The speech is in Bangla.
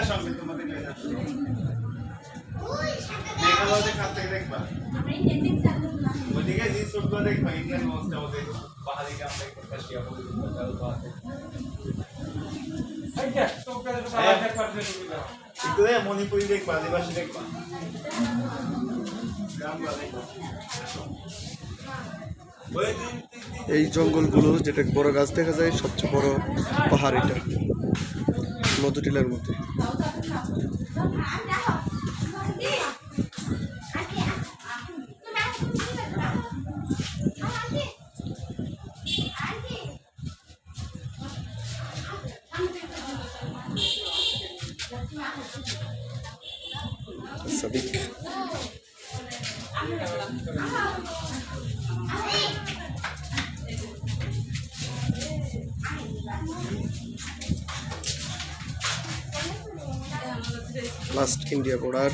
আসো আমি তোমাদের দেখবা মণিপুরি দেখবা আদিবাসী দেখবা এই জঙ্গলগুলো যেটা বড় গাছ দেখা যায়, সবচেয়ে বড় পাহাড় এটা। নদীটিলার মধ্যে। সাদিক। Last India border